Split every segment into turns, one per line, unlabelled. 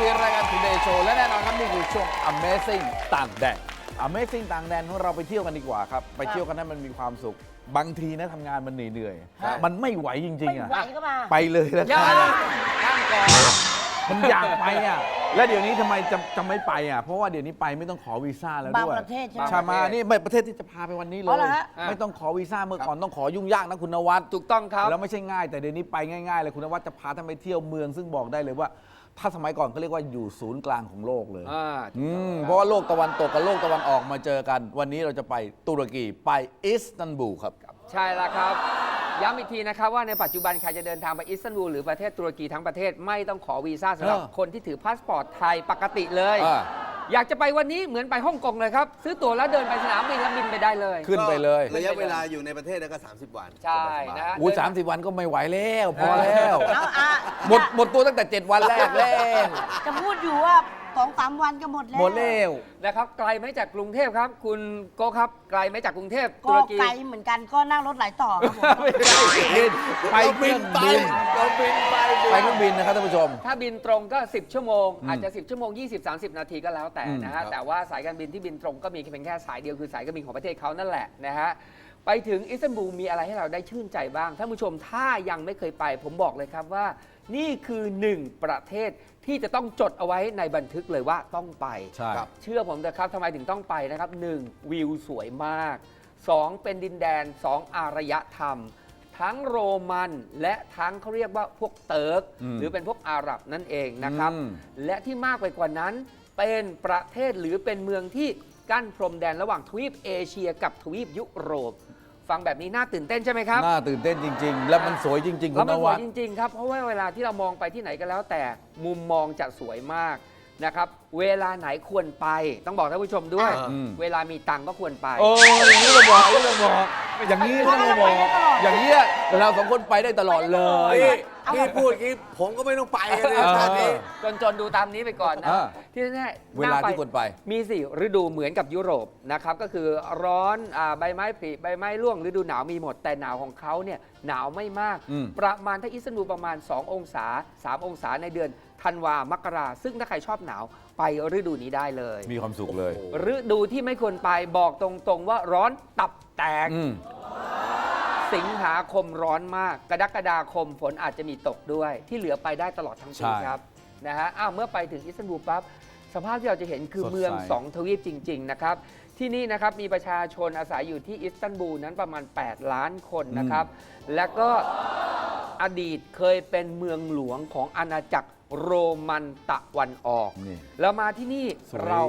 วีรายการ Today Show และแน่นอนครับนี่คือช่วง Amazing ต่างแดน Amazing ต่างแดนของเราไปเที่ยวกันดีกว่าครับ ไปเที่ยวกันนั้นมันมีความสุข บางทีนะทำงานมันเหนื่อย
ครับ
ๆมันไม่ไหวจริง
ไม่
ๆอะ
ไหวก็มา
ไปเลยแล้ว
อย่า
กัน
นั่งก่อน
มันอยากไปอะ แล้วเดี๋ยวนี้ทำไมจะจะไม่ไปอะ เพราะว่าเดี๋ยวนี้ไปไม่ต้องขอวีซ่าแล้ว
บาง
ด้วย
ประเทศใช่ไหม
ใช่มานี่ไม่ประเทศที่จะพาไปวันนี้เล
อ๋อยเหรอฮะ
ไม่ต้องขอวีซ่าเมื่อก่อนต้องขอยุ่งยากนะคุณนวัด
ถูกต้องครับ
แล้วไม่ใช่ง่าย แต่เดี๋ยวนี้ไปง่ายๆเลยคุณนวัดจะพาท่านไปเที่ยวเมืองซึ่งบอกได้เลยว่า ถ้าสมัยก่อนเขาเรียกว่าอยู่ศูนย์กลางของโลกเลย
อ่า
อืมเพราะว่าโลกตะวันตกกับโลกตะวันออกมาเจอกัน วันนี้เราจะไปตุรกีไปอิสตันบูลครับ
ใช่แล้วครับ ย้ำอีกทีนะครับว่าในปัจจุบันใครจะเดินทางไปอิสตันบูลหรือประเทศตุรกีทั้งประเทศไม่ต้องขอวีซ่าสำหรับ
เออ
คนที่ถือพาสปอร์ตไทยปกติเลย
อ่า
อยากจะไปวันนี้เหมือนไปฮ่องกงเลยครับ ซื้อตั๋วแล้วเดินไปสนามบินแล้วบินไปได้เลย
ขึ้นไปเลย
ระยะเวลาอยู่ในประเทศก็ 30 วัน
ใช่นะฮะ
อู้สามสิบวันก็ไม่ไหวแล้ว พอแล้ว
เอาอะ
หมดหมดตัวตั้งแต่ 7 วันแรกแล้ว
จะพูดอยู่ว่า สองสามวันก็หมดแล้ว
หมดแล้ว
นะครับ ไกลไหมจากกรุงเทพครับ คุณโกครับ ไกลไหมจากกรุงเทพตุ
ก็
รกี
ไกลเหมือนกันก็นั่งรถหลายต่อครับผม
ไม่ใช่
ไปเครื่องบิน
เราบินไป
ไปเครื่องบินนะครับท่านผู้ชม
ถ้าบินตรงก็ 10 ชั่วโมง
อืม
อาจจะ 10 ชั่วโมง 20 30 นาทีก็แล้วแต่
อืม
นะฮะ
ครับ
แต่ว่าสายการบินที่บินตรงก็มีเพียงแค่สายเดียวคือสายการบินของประเทศเขานั่นแหละนะฮะ ไปถึงอิสตันบูลมีอะไรให้เราได้ชื่นใจบ้าง ท่านผู้ชมถ้ายังไม่เคยไป ผมบอกเลยครับว่า นี่คือหนึ่งประเทศที่จะต้องจดเอาไว้ในบันทึกเลยว่าต้องไป
ใช่
ครับ
เชื่อผมนะครับทำไมถึงต้องไปนะครับ 1. วิวสวยมาก 2. เป็นดินแดน 2. อารยธรรม ทั้งโรมันและทั้งเขาเรียกว่าพวกเติร์ก
อืม
หรือเป็นพวกอาหรับนั่นเองนะครับ
อืม
และที่มากไปกว่านั้นเป็นประเทศหรือเป็นเมืองที่กั้นพรมแดนระหว่างทวีปเอเชียกับทวีปยุโรป ฟังแบบนี้น่าตื่นเต้นใช่ไหมครับ
น่าตื่นเต้นจริง ๆ แล้วมันสวยจริงๆคุ
แล้ว
ณ
มัน
น
สว
วั
ย
ด
จริง ๆ ครับ เพราะว่าเวลาที่เรามองไปที่ไหนก็แล้วแต่มุมมองจะสวยมากนะครับ เวลาไหนควรไป ต้องบอกท่านผู้ชมด้วย
อืม
เวลามีตังค์ก็ควรไป
โอ้อย่างนี้เราบอกอย่างนี้เราบอกอย่างนี้ต้องเราบอก อย่างนี้ยเราสองคนไปได้ตลอดเลย
พี่พี่พูดอย่างนี้ผมก็ไม่ต้องไปเลย
เออ
ชาตินี้
จนจนดูตามนี้ไปก่อนนะ
อ่า
ที่แน่ๆ
เวลา
น่
ที่ควรไป
มีสิฤดูเหมือนกับยุโรปนะครับ ก็คือร้อนอาใบไม้ผลิใบไม้ร่วงฤดูหนาวมีหมดแต่หนาวของเขาเนี่ยหนาวไม่มาก
อืม
ประมาณถ้าอิสตันบูลประมาณ 2 องศา 3 องศาในเดือนธันวามกราซึ่งถ้าใครชอบหนาวไปฤดูนี้ได้เลย
มีความสุขเลย
ฤดูที่ไม่ควรไปบอกตรงๆว่าร้อนตับแตก
อืม
สิงหาคมร้อนมาก กรกฎาคมฝนอาจจะมีตกด้วย ที่เหลือไปได้ตลอดทั้งปี
ใช่
ครับนะฮะอ้าวเมื่อไปถึงอิสตันบูลปั๊บสภาพที่เราจะเห็นคือ
สดใส
เมืองสองทวีปจริง ๆ นะครับ ที่นี่นะครับมีประชาชนอาศัยอยู่ที่อิสตันบูลนั้นประมาณ 8 ล้านคนนะครับ แล้วก็อดีตเคยเป็นเมืองหลวงของอาณาจักร โรมันตะวันออก
นี่
แล้วมาที่นี่
สวย
เรา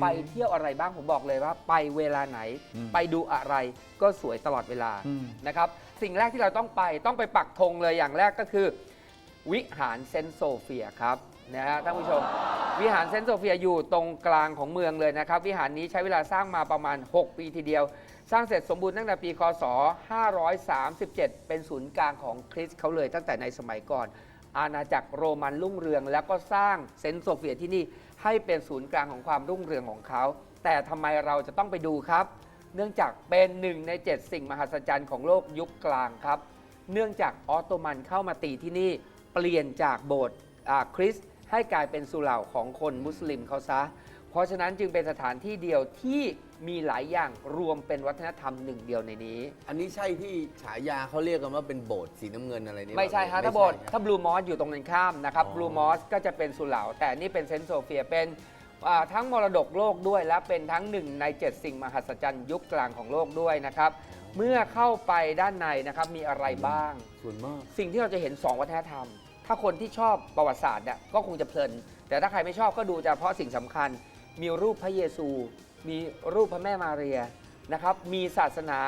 ไปเที่ยวอะไรบ้างผมบอกเลยว่า ไปเวลาไหน
อืม
ไปดูอะไรก็สวยตลอดเวลา
อืม
นะครับ สิ่งแรกที่เราต้องไปต้องไปปักธงเลยอย่างแรกก็คือ วิหารเซนต์โซเฟียครับนะฮะท่านผู้ชม วิหารเซนต์โซเฟียอยู่ตรงกลางของเมืองเลยนะครับ วิหารนี้ใช้เวลาสร้างมาประมาณ 6 ปีทีเดียว สร้างเสร็จสมบูรณ์ตั้งแต่ปี คศ 537 เป็นศูนย์กลางของคริสต์เขาเลยตั้งแต่ในสมัยก่อน อาณาจักรโรมันรุ่งเรือง แล้วก็สร้างเซนต์โซเฟียที่นี่ให้เป็นศูนย์กลางของความรุ่งเรืองของเขา แต่ทำไมเราจะต้องไปดูครับ เนื่องจากเป็นหนึ่งใน 7 สิ่งมหัศจรรย์ของโลกยุคกลางครับ เนื่องจากออตโตมันเข้ามาตีที่นี่เปลี่ยนจากโบสถ์คริสต์ให้กลายเป็นสุเหร่าของคนมุสลิมเขาซะ ราะฉะนั้นจึงเป็นสถานที่เดียวที่มีหลายอย่างรวมเป็นวัฒนธรรมหนึ่งเดียวในนี้
อันนี้ใช่ที่ฉายาเขาเรียกกันว่าเป็นโบสถ์สีน้ำเงินอะไรนี่
ไม่ใช่ฮะ
ไม่
ถ้าโบสถ์
ใช่
ถ้าบลูมอสอยู่ตรงนั้นข้ามนะครับ
อ๋อ
บลูมอสก็จะเป็นสุเหร่าแต่นี่เป็นเซนต์โซเฟียเป็นอ่าทั้งมรดกโลกด้วย และเป็นทั้งหนึ่งใน 7 สิ่งมหัศจรรย์ยุคกลางของโลกด้วยนะครับ เมื่อเข้าไปด้านในนะครับมีอะไรบ้าง
ส่วนมาก
สิ่งที่เราจะเห็น 2 วัฒนธรรม ถ้าคนที่ชอบประวัติศาสตร์เนี่ยก็คงจะเพลิน แต่ถ้าใครไม่ชอบก็ดูเฉพาะสิ่งสำคัญ มีรูปพระเยซู มีรูปพระแม่มาเรียนะครับ มีศาสนา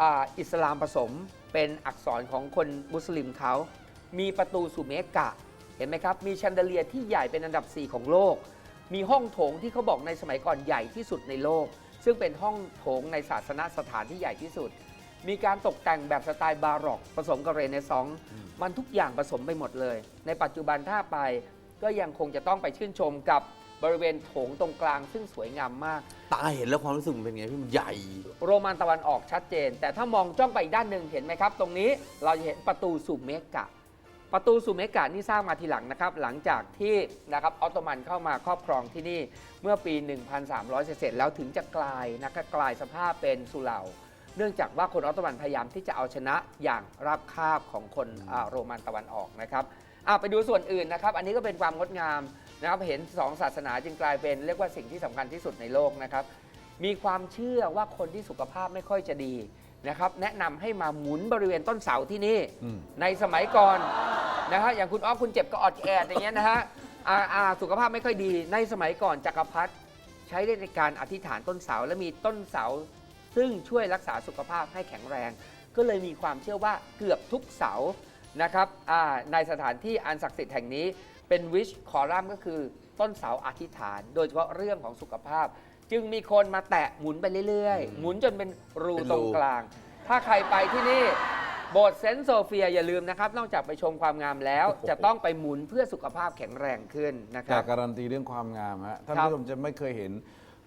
อ,อิสลามผสมเป็นอักษรของคนมุสลิมเขา มีประตูสู่เมกะ เห็นไหมครับ มีแชนเดเลียที่ใหญ่เป็นอันดับ 4 ของโลก มีห้องโถงที่เขาบอกในสมัยก่อนใหญ่ที่สุดในโลก ซึ่งเป็นห้องโถงในศาสนสถานที่ใหญ่ที่สุด มีการตกแต่งแบบสไตล์บาร็อก ผสมกับเรเนซองส์มันทุกอย่างผสมไปหมดเลย ในปัจจุบันถ้าไปก็ยังคงจะต้องไปชื่นชมกับ บริเวณโถงตรงกลางซึ่งสวยงามมาก
ตาเห็นแล้วความรู้สึกมันเป็นไงพี่มันใหญ่
โรมันตะวันออกชัดเจน แต่ถ้ามองจ้องไปอีกด้านหนึ่งเห็นไหมครับ ตรงนี้เราจะเห็นประตูสู่เมกะ ประตูสู่เมกานี่สร้างมาทีหลังนะครับ หลังจากที่นะครับออตโตมันเข้ามาครอบครองที่นี่เมื่อปี 1,300 เสร็จๆแล้วถึงจะกลายนะครับกลายสภาพเป็นสุเหร่าเนื่องจากว่าคนออตโตมันพยายามที่จะเอาชนะอย่างราบคาบของคนอ่าโรมันตะวันออกนะครับอะไปดูส่วนอื่นนะครับ อันนี้ก็เป็นความงดงาม นะครับเห็นสองศาสนาจึงกลายเป็นเรียกว่าสิ่งที่สำคัญที่สุดในโลกนะครับ มีความเชื่อว่าคนที่สุขภาพไม่ค่อยจะดีนะครับ แนะนำให้มาหมุนบริเวณต้นเสาที่นี่
อืม
ในสมัยก่อนนะฮะอย่างคุณอ้อคุณเจ็บก็ออดแอดอย่างเงี้ยนะฮะอ่าอ่าสุขภาพไม่ค่อยดี ในสมัยก่อนจักรพรรดิใช้ในการอธิษฐานต้นเสาและมีต้นเสา ซึ่งช่วยรักษาสุขภาพให้แข็งแรง ก็เลยมีความเชื่อว่าเกือบทุกเสา นะครับอ่าในสถานที่อันศักดิ์สิทธิ์แห่งนี้เป็นวิชคอรัมก็คือต้นเสาอธิษฐาน โดยเฉพาะเรื่องของสุขภาพ จึงมีคนมาแตะหมุนไปเรื่อยๆ หมุนจนเป็นรู
เป็นรู
ตรงกลาง ถ้าใครไปที่นี่โบสถ์เซนต์โซเฟียอย่าลืมนะครับ นอกจากไปชมความงามแล้ว จะต้องไปหมุนเพื่อสุขภาพแข็งแรงขึ้นนะค
แต่
รับ
การันตีเรื่องความงามฮะท่าน
ครับ
ผู้ชมจะไม่เคยเห็น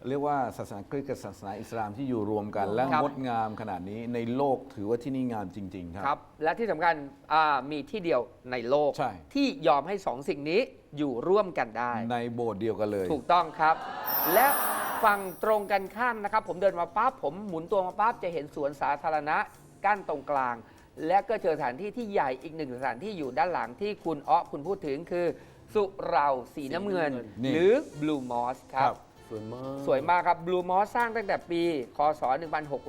เรียกว่าศาสนาคริสต์กับศาสนาอิสลามที่อยู่รวมกัน และ
ครับ
งดงามขนาดนี้ในโลกถือว่าที่นี่งามจริง ๆครับ
ครับและที่สำคัญอ่ามีที่เดียวในโลก
ใช่
ที่ยอมให้สองสิ่งนี้อยู่ร่วมกันได้
ในโบสถ์เดียวกันเลย
ถูกต้องครับ และฝั่งตรงกันข้ามนะครับ ผมเดินมาปั๊บผมหมุนตัวมาปั๊บจะเห็นสวนสาธารณะกั้นตรงกลาง และก็เจอสถานที่ที่ใหญ่อีกหนึ่งสถานที่อยู่ด้านหลังที่คุณอ้อคุณพูดถึงคือ สุเหราสีน้ำเงิน
นี่
หรือ Blue Moss ครับ
สวยมาก
สวยมากครับ Blue Moss สร้างตั้งแต่ปีคศ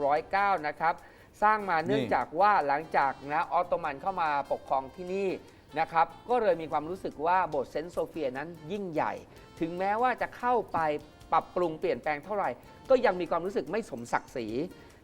1609 นะครับ สร้างมาเนื่องจากว่าหลังจากนะออตโตมันเข้ามาปกครองที่นี่นะครับ ก็เลยมีความรู้สึกว่าโบสถ์เซนต์โซเฟียนั้นยิ่งใหญ่ ถึงแม้ว่าจะเข้าไปปรับปรุงเปลี่ยนแปลงเท่าไหร่ ก็ยังมีความรู้สึกไม่สมศักดิ์ศรี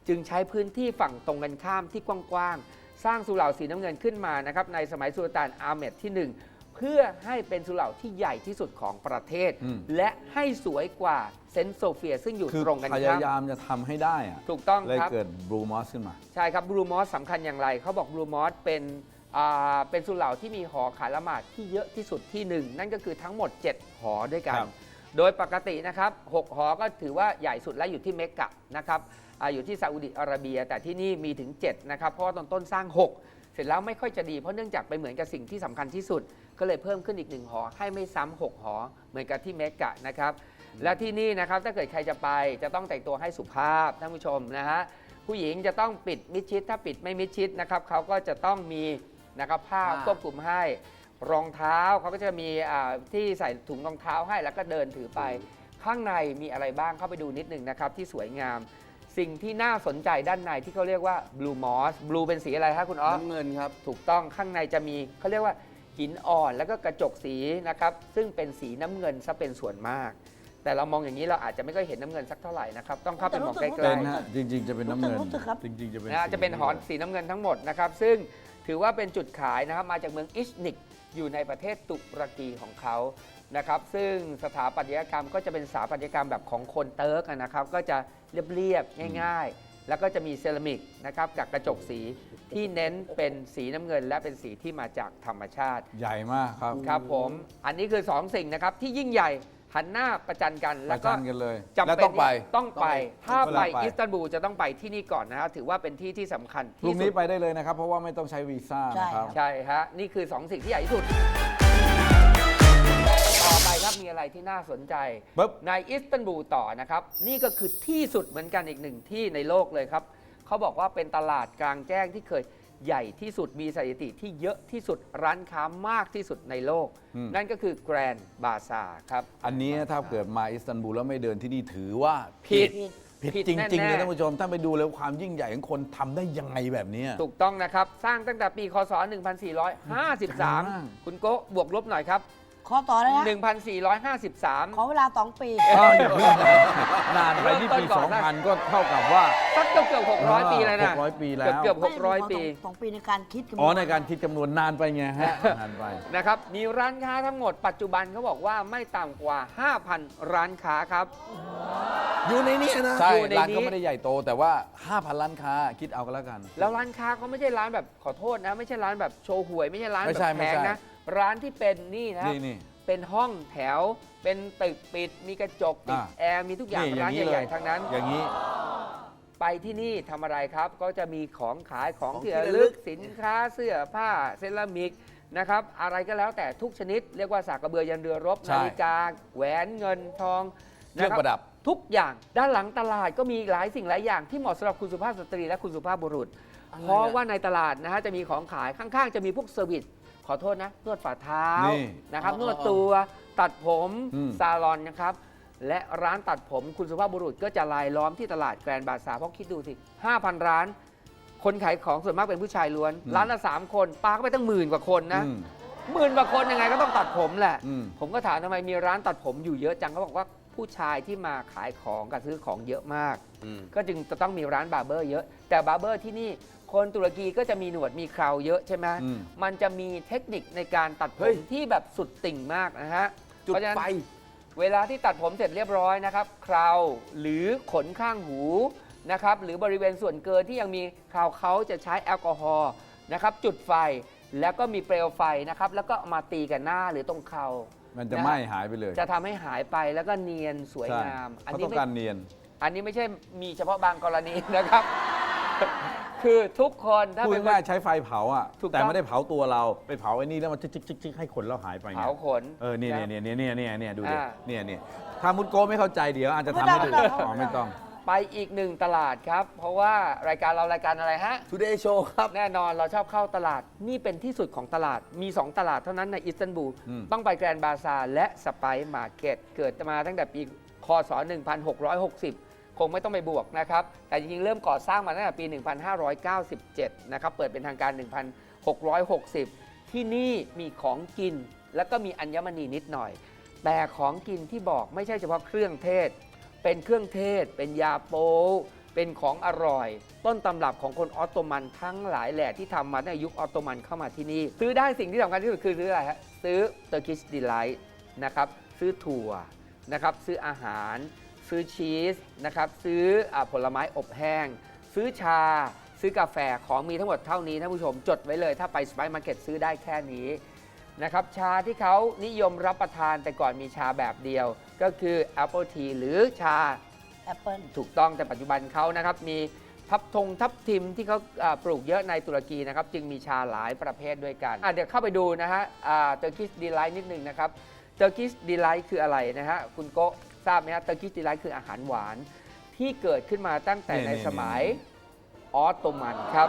จึงใช้พื้นที่ฝั่งตรงกันข้ามที่กว้างๆ สร้างสุเหร่าสีน้ำเงินขึ้นมานะครับในสมัยสุลต่านอาเหม็ดที่หนึ่ง เพื่อให้เป็นสุเหร่าที่ใหญ่ที่สุดของประเทศ
อืม
และให้สวยกว่าเซนต์โซเฟียซึ่งอยู่
คือ
ตรงกัน
พ
ข้าม
ยายามจะทำให้ได้อะ
ถูกต้อง
เลย
ครับ
เกิดบลูมอสขึ้นมา
ใช่ครับ บลูมอสสำคัญอย่างไร เขาบอกบลูมอสเป็นอ่าเป็นสุเหร่าที่มีหอขาละหมาดที่เยอะที่สุดที่หนึ่งนั่นก็คือทั้งหมด 7 หอด้วยกัน
ครับ
โดยปกตินะครับ6หอก็ถือว่าใหญ่สุดและอยู่ที่เมกะนะครับอาอยู่ที่ซาอุดิอาระเบีย แต่ที่นี่มีถึง 7 นะครับ เพราะว่าตอนต้นสร้าง 6 เสร็จแล้วไม่ค่อยจะดีเพราะเนื่องจากไปเหมือนกับสิ่งที่สำคัญที่สุด ก็เลยเพิ่มขึ้นอีกหนึ่งหอ ให้ไม่ซ้ำหกหอ เหมือนกับที่เมกะนะครับ และที่นี่นะครับถ้าเกิดใครจะไปจะต้องแต่งตัวให้สุภาพท่านผู้ชมนะฮะผู้หญิงจะต้องปิดมิดชิด ถ้าปิดไม่มิดชิดนะครับเขาก็จะต้องมีนะครับผ้า
ผ้า
ควบคุมให้ รองเท้าเขาก็จะมีอ่าที่ใส่ถุงรองเท้าให้แล้วก็เดินถือไป ข้างในมีอะไรบ้างเข้าไปดูนิดหนึ่งนะครับที่สวยงาม สิ่งที่น่าสนใจด้านในที่เขาเรียกว่า blue moss blue เป็นสีอะไรฮะคุณอ๊อฟ
น้ำเงินครับ
ถูกต้องข้างในจะมีเขาเรียกว่า หินอ่อนแล้วก็กระจกสีนะครับซึ่งเป็นสีน้ำเงินซะเป็นส่วนมาก แต่เรามองอย่างนี้เราอาจจะไม่ค่อยเห็นน้ำเงินสักเท่าไหร่นะครับต้องเข้าไปมองใกล้
เป็น
ๆ
ฮะจริง ๆ จะเป็นน้ำเงิน
รู้สึกครับ
จริง ๆ จะเป็น
นะฮะจะเป็นหอนสีน้ำเงินทั้งหมดนะครับ ซึ่งถือว่าเป็นจุดขายนะครับมาจากเมืองอิชนิก อยู่ในประเทศตุรกีของเขานะครับ ซึ่งสถาปัตยกรรมก็จะเป็นสถาปัตยกรรมแบบของคนเติร์กอะนะครับ ก็จะเรียบๆง่าย ๆ แล้วก็จะมีเซรามิกนะครับกับกระจกสีที่เน้นเป็นสีน้ำเงิน และเป็นสีที่มาจากธรรมชาติ
ใหญ่มากครับ
ครับผมอันนี้คือ 2 สิ่งนะครับที่ยิ่งใหญ่หันหน้าประจันกัน
ป
แล้ว
ระ
ก็
จันกันเลย
จำ
และ
เป็น
ต้องไป
ที่ต้องไป ถ้า
เว
ไป
ลาไป
อิสตันบูลจะต้องไปที่นี่ก่อนนะครับถือว่าเป็นที่ที่สำคัญ
พรุ่
ที่
ง
สุ
นี้
ด
ไปได้เลยนะครับ เพราะว่าไม่ต้องใช้วีซ่านะครับ
ใช่ฮะนี่คือ 2 สิ่งที่ใหญ่ที่สุดต่อไปครับ มีอะไรที่น่าสนใจ
ปึ๊บ
ในอิสตันบูลต่อนะครับ นี่ก็คือที่สุดเหมือนกันอีกหนึ่งที่ในโลกเลยครับ เขาบอกว่าเป็นตลาดกลางแจ้งที่เคยใหญ่ที่สุดมีสถิติที่เยอะที่สุดร้านค้ามากที่สุดในโลก
อืม
นั่นก็คือแกรนด์บาซาครับ
อันนี้ถ้าเกิดมาอิสตันบูลแล้วไม่เดินที่นี่ถือว่า
ผิด
ผิด
ผิด
จริงๆ
แน่ๆ
เลยท่านผู้ชมถ้าไปดูแล้วความยิ่งใหญ่ของคนทำได้ยังไงแบบเนี้ย
ถูกต้องนะครับ สร้างตั้งแต่ปี คศ1453 คุณโกะบวกลบหน่อยครับ
ขอต่อเลยนะ
1453
ขอเวลา2ปี
อ้าวอย่าเพิ่งนานไปที่ปี
เริ่มต้นก่อนนะ
2000 ก็เท่ากับว่า
สักเกือบเกือบ600 ปีเลยนะ
600ปีแล้ว
เกือบเกือบ
ไม่
600 ปี
สองปีในการคิดกัน
อ๋อในการคิดจำนวนนานไปไงฮะนานไป
นะครับ มีร้านค้าทั้งหมดปัจจุบันเขาบอกว่าไม่ต่ำกว่า 5,000 ร้านค้าครับ
อยู่ในนี้นะ
ใช่
อยู่ในนี้
ร้านก็ไม่ได้ใหญ่โต แต่ว่า 5,000 ร้านค้า คิดเอากันแล้วกัน
แล้วร้านค้าเขาไม่ใช่ร้านแบบขอโทษนะ ไม่ใช่ร้านแบบโชว์หวย ไม่ใช่ร้าน
ไม่
แบบ
ใช่
แพ
ไม่
ง
ใช่
นะ ร้านที่เป็นนี่นะ
นี่นี่
เป็นห้องแถว เป็นตึกปิด มีกระจกติด
อ่า
แอร์มีทุกอย่าง
นี่
ร้าน
นี้
ใหญ่ๆทั้งนั้น
อย่างนี้
ไปที่นี่ทำอะไรครับ ก็จะมีของขายของ
ของ
ที่
ที่
ระ
ระลึ
ลึก
ก
สินค้าเสื้อผ้าเซรามิกนะครับ อะไรก็แล้วแต่ทุกชนิด เรียกว่าสากกระเบือยันเรือรบ
ใช่
นาฬิกาแหวนเงินทอง
เครื่องประดับ
ทุกอย่างด้านหลังตลาดก็มีหลายสิ่งหลายอย่างที่เหมาะสำหรับคุณสุภาพสตรีและคุณสุภาพบุรุษ เพราะว่าในตลาดนะฮะจะมีของขายข้างๆ จะมีพวกเซอร์วิส ขอโทษนะ นวดฝ่าเท้า
นี่
นะครับ
อ๋อ
นวดตัวตัดผม
อืม
ซาลอนนะครับ และร้านตัดผมคุณสุภาพบุรุษก็จะลายล้อมที่ตลาดแกรนด์บาซาร์เพราะคิดดูสิ 5,000 ร้าน คนขายของส่วนมากเป็นผู้ชายล้วน ร้านละ 3 คนปาเข้าไปตั้งหมื่นกว่าคนนะ
อืม
หมื่นกว่าคนยังไงก็ต้องตัดผมแหละ
อืม
ผมก็ถามทำไมมีร้านตัดผมอยู่เยอะจังเขาบอกว่าผู้ชายที่มาขายของกับซื้อของเยอะมาก
อืม
ก็จึงจะต้องมีร้านบาร์เบอร์เยอะ แต่บาร์เบอร์ที่นี่ คนตุรกีก็จะมีหนวดมีเคราเยอะใช่ไหม
อืม
มันจะมีเทคนิคในการตัดผ
เฮ้
ม
ย
ที่แบบสุดติ่งมากนะฮะ
จุด
เพราะฉะนั้น
ไฟ
เวลาที่ตัดผมเสร็จเรียบร้อยนะครับเคราหรือขนข้างหูนะครับหรือบริเวณส่วนเกินที่ยังมีเคราเขาจะใช้แอลกอฮอล์นะครับจุดไฟแล้วก็มีเปลวไฟนะครับแล้วก็เอามาตีกันหน้าหรือตรงเครา
มันจะ
นะ
ไหม้หายไปเลย
จะทำให้หายไปแล้วก็เนียนสวย
ใช่
งาม อัน
เขา
นี้
ต้อง
ไม่
การเนียน
อันนี้ไม่ใช่มีเฉพาะบางกรณีนะครับ คือทุกคนถ้า
พูด
เป็น
ง่ายๆใช้ไฟเผาอะ
ถูกต้อง
แต่ไม่ได้เผาตัวเราไปเผาไอ้นี่แล้วมันจิกๆๆๆให้ขนเราหายไปไง
เผาขน
เออเนี่ยะเนี่ยเนี่ยเนี่ยเนี่ยเนี่ยดูดิ
อ่า
เนี่ยเนี่ยถ้ามุดโกไม่เข้าใจเดี๋ยวอาจจะทำให้ดู
ไม่ต้อง
อ๋อไม่ต้อง
ไปอีกหนึ่งตลาดครับ เพราะว่ารายการเรารายการอะไรฮะ
Today Show ครับ
แน่นอนเราชอบเข้าตลาดนี่เป็นที่สุดของตลาดมี 2 ตลาดเท่านั้นในอิสตันบูล
อืม
ต้องไปแกรนด์บาซาร์และสไปซ์มาร์เก็ตเกิดมาตั้งแต่ปีคศ 1660 คงไม่ต้องไปบวกนะครับ แต่จริงๆ เริ่มก่อสร้างมาตั้งแต่ปี 1597 นะครับ เปิดเป็นทางการ 1660 ที่นี่มีของกิน แล้วก็มีอัญมณีนิดหน่อย แต่ของกินที่บอกไม่ใช่เฉพาะเครื่องเทศ เป็นเครื่องเทศ เป็นยาโป๊เป็นของอร่อย ต้นตำรับของคนออตโตมันทั้งหลายแหล่ที่ทำมาในยุคออตโตมันเข้ามาที่นี่ ซื้อได้สิ่งที่สำคัญที่สุดคือซื้ออะไรฮะซื้อ Turkish Delight นะครับซื้อถั่วนะครับซื้ออาหาร ซื้อชีสนะครับซื้ออาผลไม้อบแห้ง ซื้อชา ซื้อกาแฟของมีทั้งหมดเท่านี้ท่านผู้ชมจดไว้เลย ถ้าไปสไปซ์มาร์เก็ตซื้อได้แค่นี้นะครับชาที่เขานิยมรับประทานแต่ก่อนมีชาแบบเดียว ก็คือ Apple Tea หรือชา
แอปเปิล
ถูกต้องแต่ปัจจุบันเขานะครับมีทับทงทับทิมที่เขาอ่าปลูกเยอะในตุรกีนะครับจึงมีชาหลายประเภทด้วยกันอะเดี๋ยวเข้าไปดูนะฮะเตอร์กิสดีไลท์นิดนึงนะครับเตอร์กิสดีไลท์คืออะไรนะฮะคุณโกะ ทราบไหมฮะเตอร์กิสดีไลท์คืออาหารหวานที่เกิดขึ้นมาตั้งแต่
นี่
ใน
นี่
สมัยออตโตมันครับ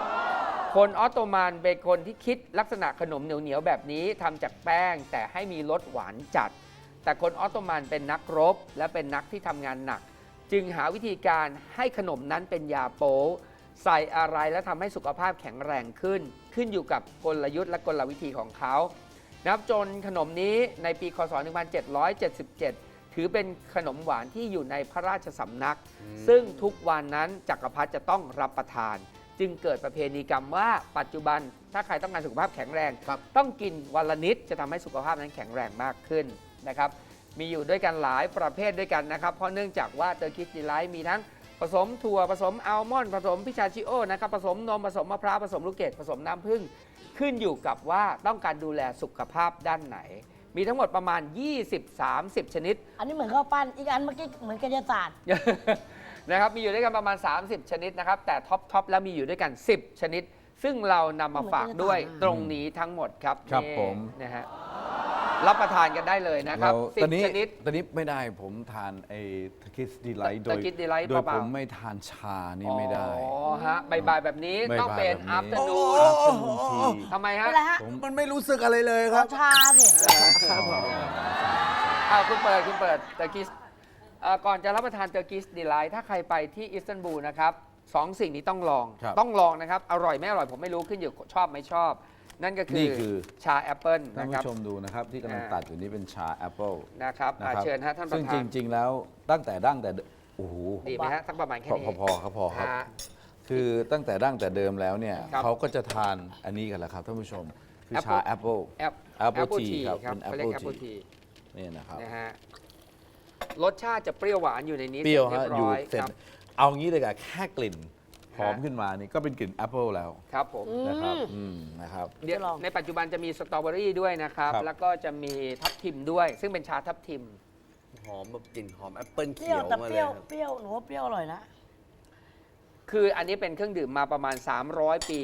คนออตโตมันเป็นคนที่คิดลักษณะขนมเหนียวๆแบบนี้ทำจากแป้งแต่ให้มีรสหวานจัด แต่คนออตโตมันเป็นนักรบ และเป็นนักที่ทำงานหนัก จึงหาวิธีการให้ขนมนั้นเป็นยาโป๊ใส่อะไรและทำให้สุขภาพแข็งแรงขึ้น ขึ้นอยู่กับกลยุทธ์และกลวิธีของเขานะครับจนขนมนี้ในปีคศ 1777 ถือเป็นขนมหวานที่อยู่ในพระราชสำนัก ซึ่งทุกวันนั้นจักรพรรดิจะต้องรับประทาน จึงเกิดประเพณีกรรมว่าปัจจุบันถ้าใครต้องการสุขภาพแข็งแรง
ครับ
ต้องกินวันละนิดจะทำให้สุขภาพนั้นแข็งแรงมากขึ้นนะครับ มีอยู่ด้วยกันหลายประเภทด้วยกันนะครับ เพราะเนื่องจากว่าเตอร์กิสดีไลท์มีทั้งผสมถั่วผสมอัลมอนด์ผสมพิชาชิโอนะครับผสมนมผสมมะพร้าวผสมลูกเกดผสมน้ำผึ้งขึ้นอยู่กับว่าต้องการดูแลสุขภาพด้านไหน มีทั้งหมดประมาณ 20-30 ชนิด
อันนี้เหมือนข้าวปั้น อีกอันเมื่อกี้เหมือนกายศาสตร์
นะครับมีอยู่ด้วยกันประมาณ 30 ชนิดนะครับ แต่ท็อปทอปแล้วมีอยู่ด้วยกัน 10 ชนิด ซึ่งเรานำมาฝากด้วยตรงนี้ทั้งหมดครับ
ครับ
นี่
ผม
นะฮะ รับประทานกันได้เลยนะครับ
เรา
สิ
ตอบนนี้
ชนิด
ตอนนี้ไม่ได้ผมทานไอ้ทคิสดีไลท์โดย
Turkish Delight
โดย
เปล่าๆ
ผมไม่ทานชานี่ไม่ได้
อ๋อฮะบ่ายๆแบบนี้ต้องเป็น
บ่ายๆแบบนี้
afternoon
อัฟเตอร์นูนที
ทำไมฮะ
อะไรฮะ
ผม
มันไม่รู้สึกอะไรเลยค
ข
รั
อบชาสิ
อ้าวคุณเปิดคุณเปิดเตอร์กิสก่อนจะรับประทานเตอร์กิสดีไลท์ถ้าใครไปที่อิสตันบูลนะครับ สองสิ่งนี้ต้องลอง
ครับ
ต้องลองนะครับ อร่อยไม่อร่อยผมไม่รู้ขึ้นอยู่ชอบไม่ชอบ นั่นก็คื
นี่
อ
คือ
ชาแอปเปิล
ท่าน
นะครับ
ผู้ชมดูนะครับที่กำลัง
อ่า
ตัดอยู่นี้เป็นชาแอปเปิล
นะครับ
นะ
อ่า
ครับ
เชิญฮะท่านประ
ซึ่ง
ธาน
จริง ๆ แล้วตั้งแต่ดั้งแต่เดิมโอ้โห
ดีไหมฮะสักประมาณแค่
พอ
นี้
พอพอครับพอครับ
ฮะ
คือตั้งแต่ดั้งแต่เดิมแล้วเนี่ย
ครับ
เขาก็จะทานอันนี้กันแหละครับท่านผู้ชมคือชา
Apple
แอปเปิล
แอป
Apple tea ครับ
ครับ
เป็น
เขาเรียก
Apple
Apple
tea
tea
นี่นะครับ
นะฮะรสชาติจะเปรี้ยวหวานอยู่ในนี้
เปรี้ยว
สร็จ
ฮะ
เรี
อยู่
ร้อย
เสร็จ
ครับ
เอางี้เลยกับแค่กลิ่นหอม
ฮะ
ขึ้นมานี่ก็เป็นกลิ่นแอปเปิลแล้ว
ครับผม
นะครับอืมนะครับ
เดี๋ยว
จะลอง
ในปัจจุบันจะมีสตรอเบอรี่ด้วยนะครับ
ครับ
แล้วก็จะมีทับทิมด้วย ซึ่งเป็นชาทับทิม
หอมแบบกลิ่นหอมแอปเปิล
เปรี้
เขี
ย
ยวว
แต่
มา
เป
เล
รี้
ย
ยว
ครับ
เปรี้ยวหนูว่าเปรี้ยวอร่อยนะ
คืออันนี้เป็นเครื่องดื่มมาประมาณ 300 ปี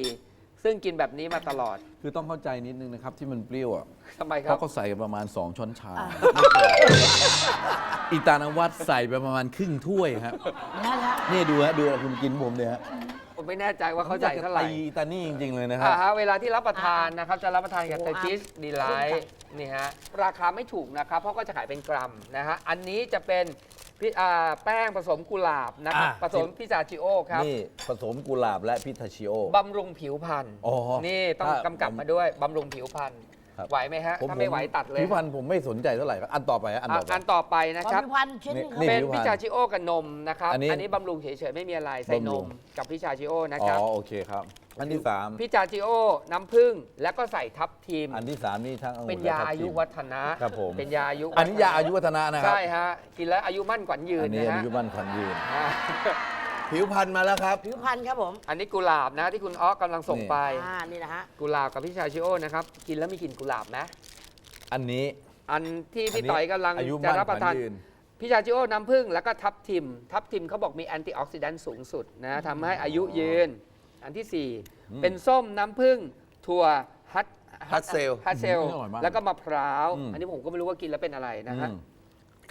ซึ่งกินแบบนี้มาตลอด
คือต้องเข้าใจนิดนึงนะครับที่มันเปรี้ยวอะ
ทำไมค
เพ
รับ
ราะเขาใส่กันประมาณ 2 ช้อนชา
อ่า
อีตานวัดใส่ไปประมาณครึ่งถ้วยครับ
นั่นแหละ
นี่ดูฮะดูฮะคุณกินผมเนี่ยฮะ
ผมไม่แน่ใจว่าเขาใส่เท่าไหร่
ตีตานี่จริง ๆ เลยนะครั
อ่า
บ
ฮะเวลาที่รับประทานนะครับ จะรับประทานกับ
โอ้
เตอร์กิสดีไล
ขึ้น
ท์
กัน
นี่ฮะราคาไม่ถูกนะครับ เพราะก็จะขายเป็นกรัมนะฮะอันนี้จะเป็นพี่อ่าแป้งผสมกุหลาบนะครับ
อ่า
ผสมพิซาจิโอครับ
นี่ผสมกุหลาบและพิทาชิโอ
บำรุงผิวพรรณ
อ๋อ
นี่ต้อง
ถ้ากำ
กับมาด้วยบำรุงผิวพรรณ
ครับ
ไหวไหมฮะถ้าไม่ไหวตัดเลย
ผิวพรรณผมไม่สนใจเท่าไหร่ครับอันต่อไปฮะอัน
อะ
ต่อไป
อันต่อไปนะ
ขอ
ครับ
พิพันธ์ชิ้นหนึงครับ
นี่
เป็น
ผิวพรรณ
พิซาชิโอกับนมนะครับ
อันนี้
อันนี้บำรุงเฉยๆไม่มีอะไรใส่น
บำรุ
ม
ง
กับพิซาชิโอนะ
อ๋
ครับ
อโอเคครับ อันที่สาม
พิซาชิโอ น้ำผึ้งแล้วก็ใส่ทับทิม
อันที่สามนี่ทั้งองุ่น
เป็น
และ
ยา
ทับ
อายุ
ทิม
วัฒนะครับ
ผม
เป็นยาอายุ
อันนี้ยาอายุวัฒนะนะครับ
ใช่ฮะ กินแล้วอายุมั่นขวัญยืน
อันนี้
นะ
อา
ฮะ
ยุบ้านขวัญยืน
อ่า
ผิวพันธุ์มาแล้วครับ
ผิวพันธ์ครับผม
อันนี้กุหลาบนะที่คุณอ๊อกกำลังส่ง
นี่
ไป
อ่า นี่นะฮะ
กุหลาบกับพิซาชิโอนะครับ กินแล้วมีกลิ่นกุหลาบไหม
อันนี้
อันที่พี่
นนี้
ต่อยกำลัง
อายุ
จะ
มั่น
รับ
ข
ป
วัญ
ระทาน
ยืน
พิซาชิโอน้ำผึ้งแล้วก็ทับทิม ทับทิมเขาบอกมีแอนตี้ออกซิแดนต์สูงสุดนะทำให้อายุยืน อันที่สี่
อืม
เป็นส้มน้ำผึ้งถั่วฮัต
ฮัตเซล
ฮัตเซล
อืมอร่อยมาก
แล้วก็มะพร้าว
อืม
อันนี้ผมก็ไม่รู้ว่ากินแล้วเป็นอะไรนะฮะ
อืม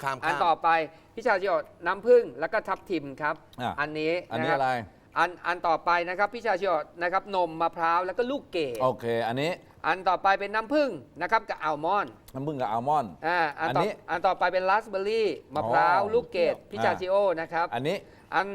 ข้าม
อัน
ข้าม
ต่อไปพิชาชิโอน้ำผึ้งแล้วก็ทับทิมครับ
อะ
อันนี้
อันนี้
คบ
อะไร
อันอันต่อไปนะครับพิชาชิโอนะครับนมมะพร้าวแล้วก็ลูกเกด
โอเค อันนี้
อันต่อไปเป็นน้ำผึ้งนะครับกับอัลมอนด์
น้ำผึ้งกับอัลมอนด์
อ่าอันต่ออน
นี้
อันต่อไปเป็นราสเบอร์รี่มะพร้าว
อ๋อ
ลูกเกดพิชาชิโอนะครับ
อันนี้
อัน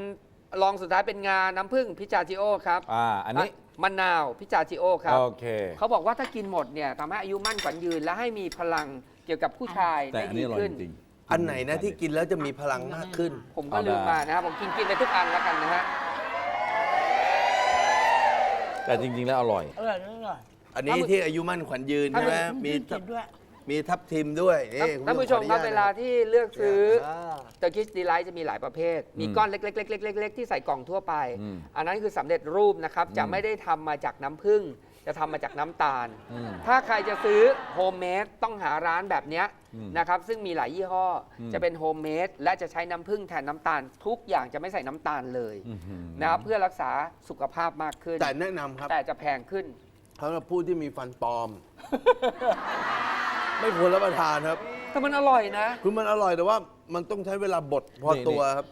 รองสุดท้ายเป็นงาน้ำผึ้งพิชาชิโอครับ
อ่า อันนี้ะ
มะนาวพิชาชิโอครับ
โอเค
เขาบอกว่าถ้ากินหมดเนี่ยทำให้อายุมั่นขวัญยืนและให้มีพลังเกี่ยวกับผู้ชาย
แต่
ได้
อัน
ดี
นี้อร่อย
ขึ้น
จริงๆ
อันไหนนะที่กินแล้วจะมีพลังมากขึ้น
ผมก็
เอาได้
ลืมมานะครับผมกินกินไปทุกอันแล้วกันนะฮะ
แต่จริง ๆ แล้วอร่อย
อร่อยอร่อย
อันนี้ที่อายุมั่นขวัญยืนใช่ไหมมี
มีจิตด้วย
มีทับทิมด้วยนี่
ท่านผู้ชมครับ
ขออนุญต
เวลาที่เลือกซื้อ
อ่า
เตอร์กิสดีไลท์จะมีหลายประเภท มี
อืม
ก้อนเล็กๆๆๆๆที่ใส่กล่องทั่วไป
อืม
อันนั้นคือสำเร็จรูปนะครับจะ
อืม
ไม่ได้ทำมาจากน้ำผึ้ง จะทำมาจากน้ำตาล
อืม
ถ้าใครจะซื้อโฮมเมดต้องหาร้านแบบเนี้ย
อืม
นะครับ ซึ่งมีหลายยี่ห้ออ
ม
จะเป็นโฮมเมดและจะใช้น้ำผึ้งแทนน้ำตาล ทุกอย่างจะไม่ใส่น้ำตาลเลย
อื้อหือ
นะครับเพื่อรักษาสุขภาพมากขึ้น
แต่แนะนำครับ
แต่จะแพงขึ้น
สำหรับผู้ที่มีฟันปลอม ไม่ควรรับประทานครับ
แต่มันอร่อยนะ
คือมันอร่อยแต่ว่ามันต้องใช้เวลาบดพอ
นี่
ตัวครับ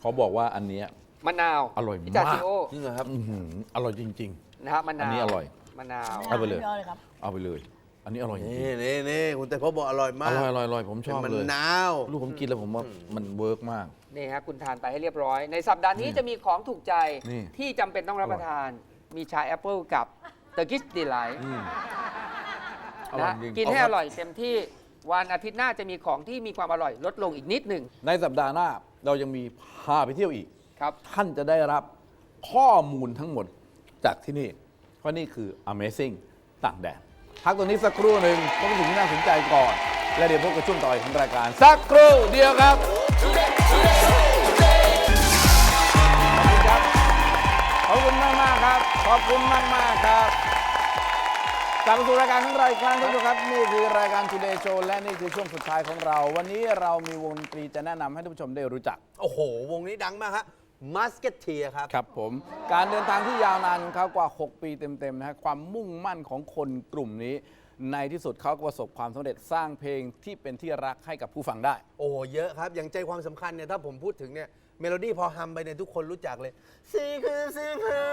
เขาบอกว่าอันเนี้ย
มะนาว
อร่อย
พิจา
มา
ชิ
ก
โอ
จริงเหรอครับ
อื้อหืออร่อยจริง
นะครับมะนาว
อันนี้อร่อย
มะนาว
เอาไปเลย
ม่ครับ
ๆเอาไปเลย อันนี้อร่อยจริง
นี่นี่นี่คุณแต่พบบอกอร่อย
ๆ
มา
อกร่อยอร่อยอร่อยผมช
เป็น
อบ
มัน
เลย
นาว
ลูกผมกินแล้วผมว่ามันเวิร์กมาก
นี่ฮะคุณทานไปให้เรียบร้อย ในสัปดาห์นี้จะมีของถูกใจ
นี่
ที่จำเป็นต้องรับประทาน มีชาแอปเปิลกับเตอร์กิสดีไลท์
อืมอร่อย
นะ
จริง
กินให้อร่อยเต็มที่วันอาทิตย์หน้าจะมีของที่มีความอร่อยลดลงอีกนิดหนึ่ง
ในสัปดาห์หน้าเรายังมีพาไปเที่ยวอีก
ครับ
ท่านจะได้รับข้อมูลทั้งหมด จากที่นี่ เพราะนี่คือ Amazing ต่างแดนพักตรงนี้สักครู่หนึ่งก็เป็นสิ่งที่น่าสนใจก่อน และเดี๋ยวพบกับช่วงต่อไปของรายการสักครู่เดียวครับขอบคุณมากมากครับ ขอบคุณมากมากครับกลับมาสู่รายการของเราอีกครั้งท่านผู้ชมครับนี่คือรายการ Today Show และนี่คือช่วงสุดท้ายของเรา วันนี้เรามีวงดนตรีจะแนะนำให้ท่านผู้ชมได้รู้จัก
โอ้โห วงนี้ดังมากฮะ มัสเกตเทียครับ
ครับผมการเดินทางที่ยาวนานของเขากว่า 6 ปีเต็มๆนะฮะความมุ่งมั่นของคนกลุ่มนี้ ในที่สุดเขาก็ประสบความสำเร็จสร้างเพลงที่เป็นที่รักให้กับผู้ฟังได้
โอ้เยอะครับ อย่างใจความสำคัญเนี่ยถ้าผมพูดถึงเนี่ยเมโลดี้พอฮัมไปเนี่ยทุกคนรู้จักเลยซีคือซีคือ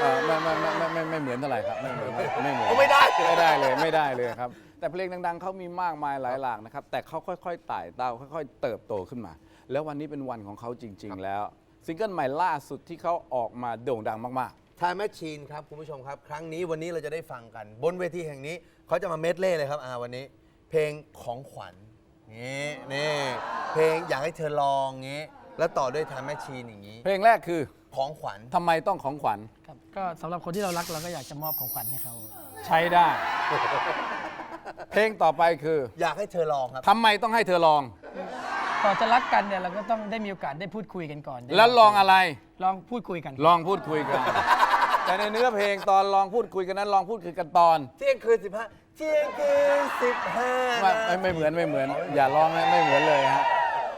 เอ่อไม่ไม่ไม่ไม่ไม่ไม่เหมือนเท่าไหร่ครับไม่เหมือนไม่เหมือน
โอ้ไม่ได้
ไม่ได้เลยไม่ได้เลยครับ แต่เพลงดัง ๆเขามีมากมายหลายหลากนะครับ แต่เขาค่อยๆไต่เต้าค่อย ๆ เติบโตขึ้นมา แล้ววันนี้เป็นวันของเขาจริง ๆ แล้ว ซิงเกิลใหม่ล่าสุดที่เขาออกมาโด่งดังมาก
ทายแมชชีนครับ คุณผู้ชมครับ ครั้งนี้วันนี้เราจะได้ฟังกัน บนเวทีแห่งนี้เขาจะมาเมดเล่เลยครับอาวันนี้ เพลงของขวัญนี่นี่เพลงอยากให้เธอลองงี้ แล้วต่อด้วยทายแมชชีนอย่างนี้
ๆเพลงแรกคือ
ของขวัญ
ทำไมต้องของขวัญ
ครับก็สำหรับคนที่เรารักเราก็อยากจะมอบของขวัญให้เขา
ใช้ได้ เพลงต่อไปคือ
อยากให้เธอลองครับ
ทำไมต้องให้เธอลอง
ก่อนจะรักกันเนี่ยเราก็ต้องได้มีโอกาสได้พูดคุยกันก่อนได้
แล้วลองอะไร
ลองพูดคุยกัน
ลองพูดคุยกัน แต่ในเนื้อเพลงตอนลองพูดคุยกันนั้นลองพูดคุยกันตอน
เที่ยงคืนสิบห้าเที่ยงคืนสิบห้า
ไม่ไม่ไม่เหมือนไม่เหมือน อย่าลองนะไม่เหมือนเลยฮะ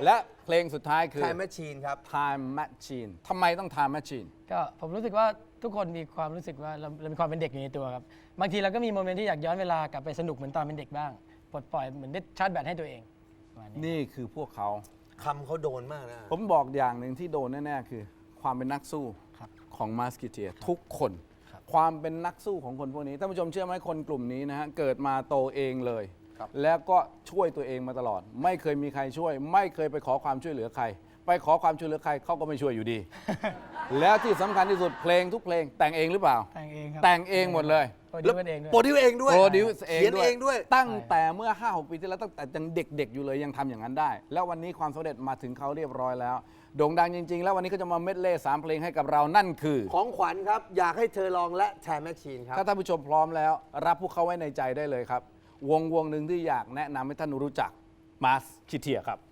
และเพลงสุดท้ายคือ
ไทม์แมชชีนครับ
Time Machine ทำไมต้อง Time Machine
ก็ผมรู้สึกว่าทุกคนมีความรู้สึกว่าเราเรามีความเป็นเด็กอยู่ในตัวครับ บางทีเราก็มีโมเมนต์ที่อยากย้อนเวลากลับไปสนุกเหมือนตอนเป็นเด็กบ้าง ปลดปล่อยเหมือนได้ชาร์จแบตให้ตัวเองประ มาณนี้
นี่คือพวกเขา
คำเขาโดนมากนะ
ผมบอกอย่างหนึ่งที่โดนแน่ๆ คือ ความเป็นนักสู้
ครับ
ของมาสกิเทียทุกคน
ครับ
ความเป็นนักสู้ของคนพวกนี้ท่านผู้ชมเชื่อไหมคนกลุ่มนี้นะฮะเกิดมาโตเองเลย
ครับ
แล้วก็ช่วยตัวเองมาตลอด ไม่เคยมีใครช่วย ไม่เคยไปขอความช่วยเหลือใคร ไปขอความช่วยเหลือใครเขาก็ไม่ช่วยอยู่ดี แล้วที่สำคัญที่สุดเพลงทุกเพลงแต่งเองหรือเปล่า
แต่งเองครับ
แต่งเองหมดเลย
โปรดิวกันเองด้วย
โปรดิวเองด้วย
โปรดิวส์เอง
เขียน
ด้วย
เองด้วย
ตั้งแต่เมื่อ 5 6 ปีที่แล้วตั้งแต่ยังเด็ก ๆ อยู่เลยยังทำอย่างนั้นได้ แล้ววันนี้ความสำเร็จมาถึงเขาเรียบร้อยแล้ว โด่งดังจริง ๆ แล้ววันนี้ก็จะมาเม็ดเล่สามเพลงให้กับเรานั่นคือ
ของขวัญครับ อยากให้เธอลองและไทม์แมชชีนครับ
ถ้าท่านผู้ชมพร้อมแล้ว รับพวกเขาไว้ในใจได้เลยครับ วงวงหนึ่งที่อยากแนะนำให้ท่านรู้จักมาสคิเทียครับ
จับ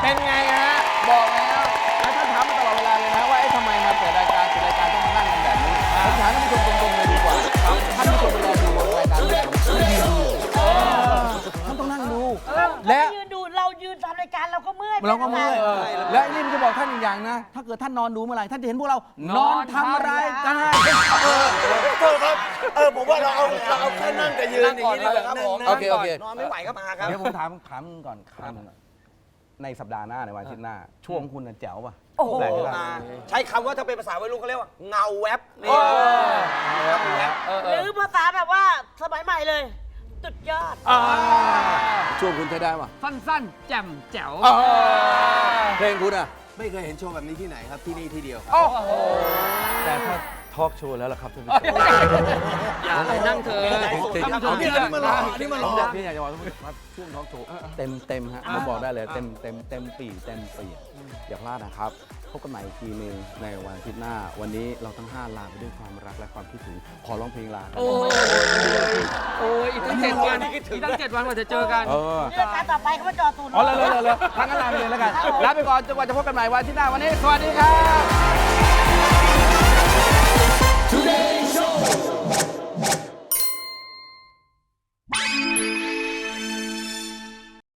เป็นไงฮะ บอกแล้วแล้วท่ตลอดเวลาเลยนะว่าเอ๊ทำไมมาเปิดรายการปิดรายการต้องมานั่งกันแบบนี้ผมถามท่านผู้ชมตรงๆเลยดีกว่าท่านผู้ชมไปรอดูรายการเรื่ดีท่านต้องนั่งดูและ
รายการเราก็เมื่อย
เราก็เมื่อย
ไป
เออและนี่มันจะบอกท่านอีกอย่างนะ ถ้าเกิดท่านนอนดูเมื่อไหร่ท่านจะเห็นพวกเรา นอนทำรายการ
โทษครับเออผมว่าเราเอาเราเอาแค่นั่งกับยืนอย่างนี้ดีกว่าครับผม
โอเคโอเค
นอนไม่ไหวก็มาครับ
เดี๋ยวผมถามถามก่อนคำหนึ่งก่อนในสัปดาห์หน้าในวันอาทิตย์หน้า ช่วงคุณน่ะแจ๋วป่ะ
โอ้โห
แปลกใช่ปะ
ใช้คำว่าถ้าเป็นภาษาวัยรุ่นเขาเรียกว่าเงาแว็บนี่
หรือภาษาแบบว่าสมัยใหม่เลย สุดยอด
ช่วงคุณใช้ได้ป่ะ
สั้นๆ แจ่มแจ๋ว
เพลงคุณอะ
ไม่เคยเห็นโชว์แบบนี้ที่ไหนครับที่นี่ที่เดียวครับ
โอ้โห
แต่ถ้าทอล์กโชว์แล้วล่ะครับท่านผู้ชม
อย่าเลยนั่งเถอะ
ติด
ท่านผู้ชม
นี่อันนี้มารออันนี้มารอ
พี่อยากจะบอกว่าช่วงทอล์กโชว์เต็มเต็มฮะผมบอกได้เลยเต็มเต็มเต็มปีเต็มปีอย่าพลาดนะครับ พบกันใหม่อีกทีหนึงในวันอาทิตย์หน้า วันนี้เราทั้งห้าลาไปด้วยความรักและความคิดถึงขอร้องเพลงลากัน
โอ้ยโอ้ยอีกตั้งเจ็ดวันอีกตั้งเจ็ดวันกว่าจะเจอกัน
เออ
นี่รายการต่อไปเขามาจอตูน
อ๋อเลยเลยเลยทั้งนั้นลาไปเลยแล้วกันลาไปก่อนจนกว่าจะพบกันใหม่วันอาที่หน้าวันนี้สวัสดีครับ